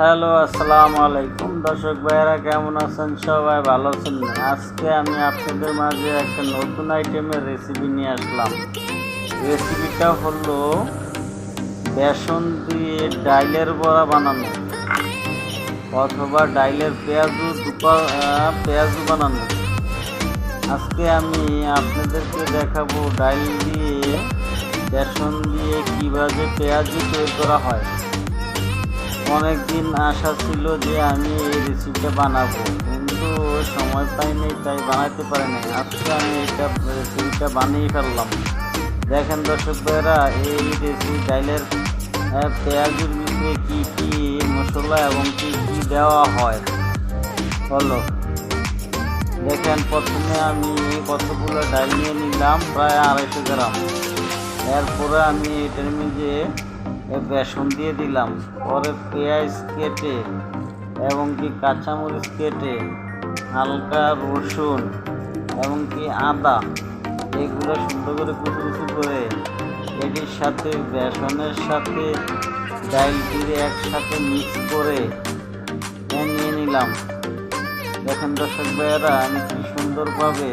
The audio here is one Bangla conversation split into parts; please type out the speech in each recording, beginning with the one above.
হ্যালো, আসসালামু আলাইকুম। দর্শক ভাইয়েরা, কেমন আছেন? সবাই ভালো আছেন? আজকে আমি আপনাদের মাঝে একটা নতুন আইটেমের রেসিপি নিয়ে আসলাম। রেসিপিটা হলো বেসন দিয়ে ডাইলের বড়া বানানো অথবা ডাইলের পেঁয়াজু দুপা পেঁয়াজু বানানো। আজকে আমি আপনাদেরকে দেখাবো ডাইল দিয়ে বেসন দিয়ে কীভাবে পেঁয়াজু তৈরি করা হয়। অনেক দিন আশা ছিল যে আমি এই রেসিপিটা বানাবো, কিন্তু সময় পাইনি, তাই বানাতে পারিনি আজকে আমি এটা রেসিপিটা বানিয়ে ফেললাম। দেখেন দর্শক ভাইয়েরা, এই রেসিপি ডাইলের পেঁয়াজের ভিতরে কী কী মশলা এবং কী কী দেওয়া হয়? হলো দেখেন, প্রথমে আমি কতগুলো ডাল নিয়ে নিলাম, প্রায় আড়াইশো গ্রাম। এরপরে আমি এটার মধ্যে বেসন দিয়ে দিলাম। পরে পেঁয়াজ কেটে এবং কি কাঁচামরিচ কেটে হালকা রসুন এবং কি আদা এগুলো সুন্দর করে কুচি কুচি করে এটির সাথে বেসনের সাথে দিয়ে একসাথে মিক্স করে নিয়ে নিলাম। দেখেন দর্শক ভাইয়েরা, আমি কি সুন্দরভাবে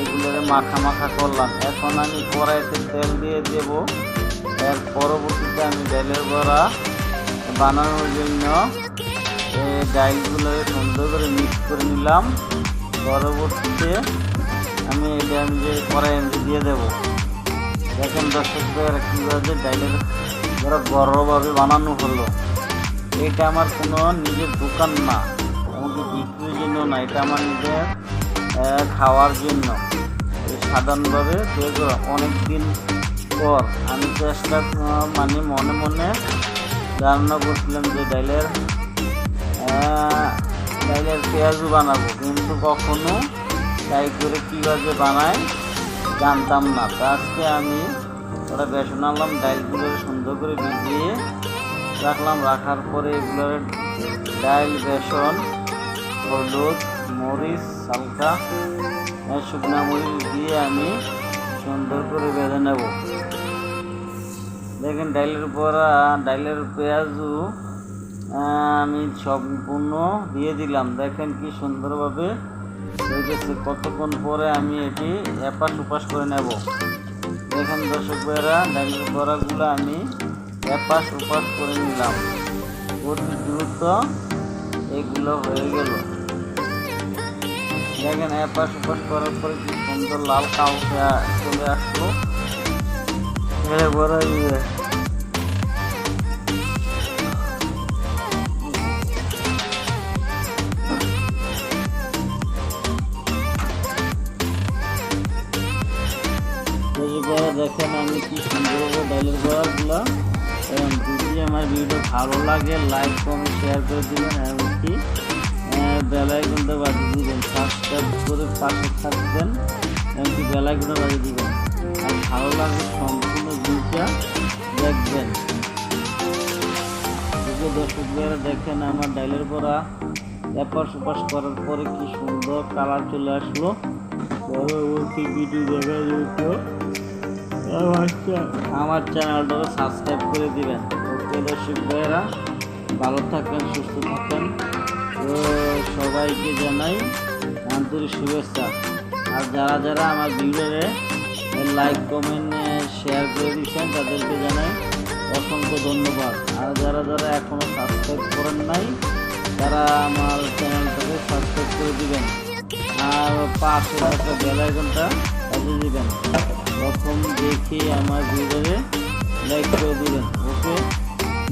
এগুলোরে মাখা মাখা করলাম। এখন আমি কড়াইতে তেল দিয়ে দেব। আমি ডালের বড়া বানানোর জন্য এই ডালগুলো সুন্দর করে মিক্স করে নিলাম। পরবর্তীতে আমি আমি যে কড়াইয়ের মধ্যে দিয়ে দেবো। দেখেন দর্শক ভাইয়েরা কীভাবে ডালের বড়া বড়ভাবে বানানো হলো। এটা আমার কোনো নিজের দোকান না। এমনকি বিক্রির জন্য না, এটা আমার নিজের খাওয়ার জন্য। সাধারণভাবে অনেক দিন পর আমি চেষ্টা মানে মনে মনে ধারণা করছিলাম যে ডাইলের ডাইলের পেঁয়াজও বানাবো। কিন্তু কখনো ট্রাই করে কীভাবে বানায় জানতাম না। তা আজকে আমি ওরা বেসন আনলাম, ডাইলগুলো সুন্দর করে ভিজিয়ে রাখলাম। রাখার পরে এগুলোর ডাইল, বেসন, হলুদ, মরিচ, হালকা শুকনা মরিচ দিয়ে আমি সুন্দর করে বেঁধে নেব। দেখেন ডাইলের বড়া, ডাইলের পেঁয়াজু আমি সম্পূর্ণ দিয়ে দিলাম। দেখেন কি সুন্দরভাবে হয়ে গেছে কতক্ষণ পরে আমি এটি এপাশ উপাস করে নেব। দেখেন দর্শক ভাইয়েরা, ডাইলের বড়াগুলো আমি এপাশ উপাস করে নিলাম। অতি দ্রুত এগুলো হয়ে গেল। দেখেন এপাশ উপাস করার পরে কি সুন্দর লাল কাউকে চলে আসলো এরপরে ইয়ে এরপরে দেখেন আমি কি সুন্দর করে ডাইলের বড়াগুলো, এবং যদি আমার ভিডিও ভালো লাগে লাইক কমেন্ট শেয়ার করে দিবেন এমনকি বেলাইকনটা বাজিয়ে দিবেন সাবস্ক্রাইব করে পাশে থাকবেন এমনকি বেলাইকনটা বাজিয়ে দিবেন। আর ভালো লাগে সম্পূর্ণ ভিডিওটা দেখবেন। দর্শক ভাইয়েরা দেখেন, আমার ডাইলের বড়া এপাশ ওপাশ করার পরে কি সুন্দর কালার চলে আসলো। পরবর্তী ভিডিও দেখার আমার চ্যানেলটাকে সাবস্ক্রাইব করে দিবেন। ওকে দর্শক ভাইয়েরা, ভালো থাকেন, সুস্থ থাকেন। তো সবাইকে জানাই আন্তরিক শুভেচ্ছা। আর যারা যারা আমার ভিডিওরে লাইক কমেন্ট শেয়ার করে দিচ্ছেন, তাদেরকে জানাই অসংখ্য ধন্যবাদ। আর যারা যারা এখনও সাবস্ক্রাইব করেন নাই, তারা আমার চ্যানেলটাকে সাবস্ক্রাইব করে দিবেন। আর পাশে একটা বেল আইকনটা দিবেন। প্রথম দেখে আমার ভিডিওরে লাইক করে দিবেন। ওকে?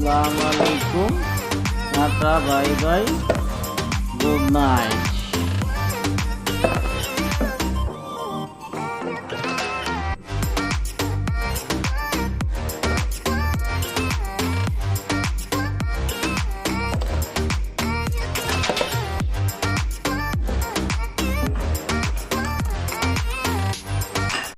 আসসালামু আলাইকুম tata bye bye good night